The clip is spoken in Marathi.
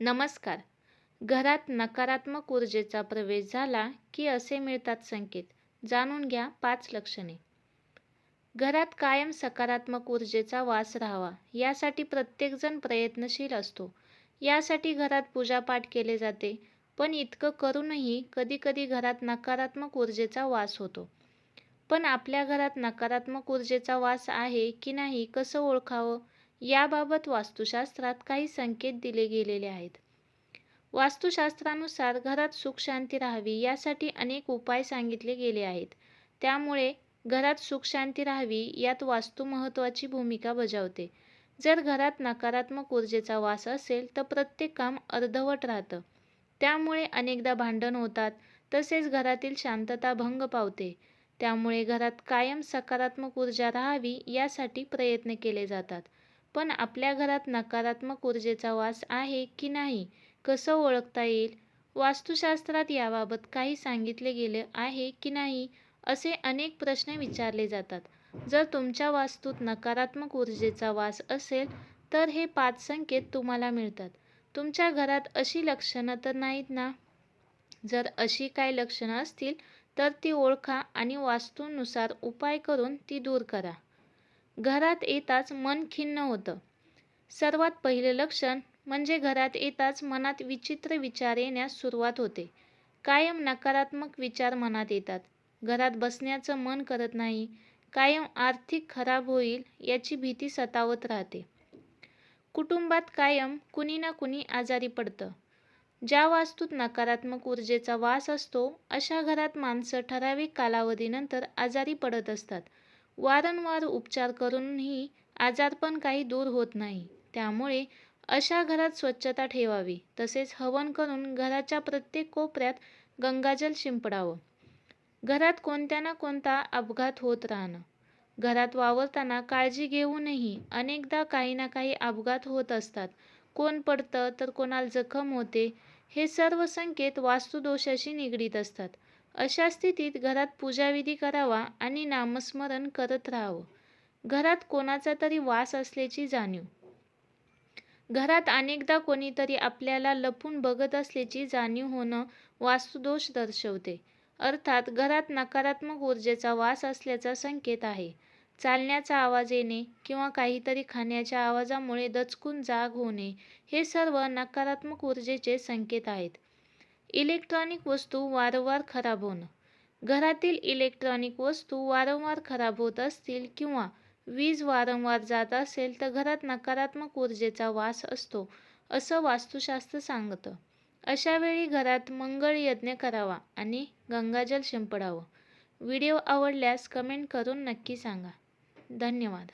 नमस्कार. घरात नकारात्मक ऊर्जेचा प्रवेश झाला की असे मिळतात संकेत. जाणून घ्या पाच लक्षणे. घरात कायम सकारात्मक ऊर्जेचा वास राहावा यासाठी प्रत्येकजण प्रयत्नशील असतो. यासाठी घरात पूजापाठ केले जाते पण इतकं करूनही कधीकधी घरात नकारात्मक ऊर्जेचा वास होतो. पण आपल्या घरात नकारात्मक ऊर्जेचा वास आहे की नाही कसं ओळखावं? याबाबत वास्तुशास्त्रात काही संकेत दिले गेलेले आहेत. वास्तुशास्त्रानुसार घरात सुखशांती राहावी यासाठी अनेक उपाय सांगितले गेले आहेत. त्यामुळे घरात सुखशांती राहावी यात वास्तू महत्त्वाची भूमिका बजावते. जर घरात नकारात्मक ऊर्जेचा वास असेल तर प्रत्येक काम अर्धवट राहतं. त्यामुळे अनेकदा भांडण होतात तसेच घरातील शांतता भंग पावते. त्यामुळे घरात कायम सकारात्मक ऊर्जा राहावी यासाठी प्रयत्न केले जातात. पण आपल्या घरात नकारात्मक ऊर्जेचा वास आहे की नाही कसं ओळखता येईल? वास्तुशास्त्रात याबाबत काही सांगितले गेले आहे की नाही असे अनेक प्रश्न विचारले जातात. जर तुमच्या वास्तूत नकारात्मक ऊर्जेचा वास असेल तर हे पाच संकेत तुम्हाला मिळतात. तुमच्या घरात अशी लक्षणं तर नाहीत ना? जर अशी काही लक्षणं असतील तर ती ओळखा आणि वास्तूनुसार उपाय करून ती दूर करा. घरात येताच मन खिन्न होतं. सर्वात पहिले लक्षण म्हणजे घरात येताच मनात विचित्र विचार येण्यास सुरुवात होते. कायम नकारात्मक विचार मनात येतात. घरात बसण्याचं मन करत नाही. कायम आर्थिक खराब होईल याची भीती सतावत राहते. कुटुंबात कायम कुणी ना कुणी आजारी पडतं. ज्या वास्तूत नकारात्मक ऊर्जेचा वास असतो अशा घरात माणसं ठराविक कालावधीनंतर आजारी पडत असतात. वारंवार उपचार करूनही आजारपण काही दूर होत नाही. त्यामुळे अशा घरात स्वच्छता ठेवावी तसेच हवन करून घराच्या प्रत्येक कोपऱ्यात गंगाजल शिंपडावं. घरात कोणत्या ना कोणता अपघात होत राहणं. घरात वावरताना काळजी घेऊनही अनेकदा काही ना काही अपघात होत असतात. कोण पडतं तर कोणाला जखम होते हे सर्व संकेत वास्तुदोषाशी निगडीत असतात. अशा स्थितीत घरात पूजाविधी करावा आणि नामस्मरण करत राहावं. घरात कोणाचा तरी वास असल्याची जाणीव. घरात अनेकदा कोणीतरी आपल्याला लपून बघत असल्याची जाणीव होणं वास्तुदोष दर्शवते. अर्थात घरात नकारात्मक ऊर्जेचा वास असल्याचा संकेत आहे. चालण्याचा आवाज येणे किंवा काहीतरी खाण्याच्या आवाजामुळे दचकून जाग होणे हे सर्व नकारात्मक ऊर्जेचे संकेत आहेत. इलेक्ट्रॉनिक वस्तू वारंवार खराब होणं. घरातील इलेक्ट्रॉनिक वस्तू वारंवार खराब होत असतील किंवा वीज वारंवार जात असेल तर घरात नकारात्मक ऊर्जेचा वास असतो असं वास्तुशास्त्र सांगतं. अशावेळी घरात मंगळ यज्ञ करावा आणि गंगाजल शिंपडावं. व्हिडिओ आवडल्यास कमेंट करून नक्की सांगा. धन्यवाद.